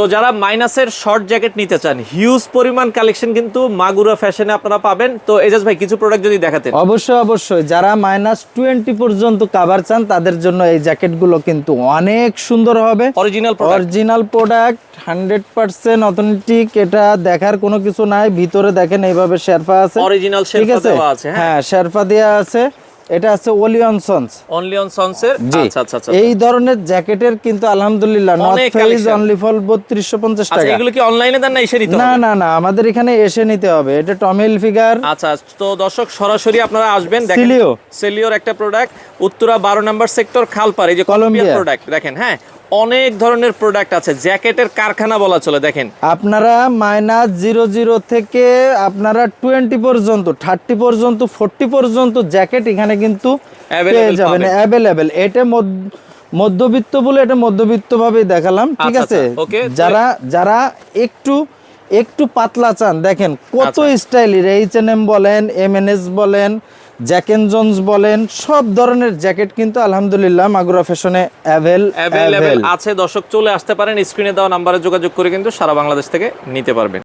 তো যারা মাইনাসের শর্ট জ্যাকেট নিতে চান হিউজ পরিমাণ কালেকশন কিন্তু মাগুরা ফ্যাশনে আপনারা পাবেন। তো এজাজ ভাই কিছু প্রোডাক্ট যদি দেখাতেন। অবশ্যই অবশ্যই। যারা মাইনাস টোয়েন্টি পর্যন্ত কাভার চান তাদের জন্য এই জ্যাকেটগুলো কিন্তু অনেক সুন্দর হবে। Original product original product hundred percent authentic এটা দেখার কোনো কিছু নাই। ভিতরে দেখেন এইভাবে শেরফা আছে। অরিজিনাল ঠিক আছে? হ্যাঁ। হ্যাঁ শেরফা দেওয়া আছে। এটা আছে ওলিয়ন সন্স ওলিয়ন সন্সের আচ্ছা আচ্ছা আচ্ছা এই ধরনের জ্যাকেটের কিন্তু আলহামদুলিল্লাহ নর্থ ফেজ অনলি ফল বত্রিশশো পঞ্চাশ আচ্ছা টাকা। এগুলো কি অনলাইনে দেন না এসে নিতে না হবে? না না আমাদের এখানে এসে নিতে হবে। এটা টমিল ফিগার আচ্ছা তো দর্শক সরাসরি আপনারা আসবেন দেখেন। সেলিও সেলিওর একটা প্রোডাক্ট উত্তরা বারো নাম্বার সেক্টর খালপাড় এই যে কলম্বিয়া। প্রোডাক্ট দেখেন হ্যাঁ? অনেক ধরনের প্রোডাক্ট আছে। জ্যাকেটের কারখানা বলা চলে দেখেন। আপনারা মাইনাস জিরো জিরো থেকে আপনারা টোয়েন্টি পর্যন্ত থার্টি পর্যন্ত ফোরটি পর্যন্ত জ্যাকেট এখানে কিন্তু পেয়ে যাবেন। অ্যাভেলেবেল এটা মধ্য- মধ্যবিত্ত বলে এটা মধ্যবিত্ত ভাবেই দেখালাম ঠিক আচ্ছা, আছে? আচ্ছা, যারা যারা একটু একটু পাতলা চান দেখেন কত আচ্ছা। স্টাইলের এইচ এন এম বলেন এম এন এস বলেন জ্যাক এন্ড জোন্স বলেন সব ধরনের জ্যাকেট কিন্তু আলহামদুলিল্লাহ মাগুরা ফ্যাশনে অ্যাভেল অ্যাভেলেবেল আছে। দর্শক চলে আসতে পারেন স্ক্রিনে দেওয়া নাম্বারে যোগাযোগ করে কিন্তু সারা বাংলাদেশ থেকে নিতে পারবেন।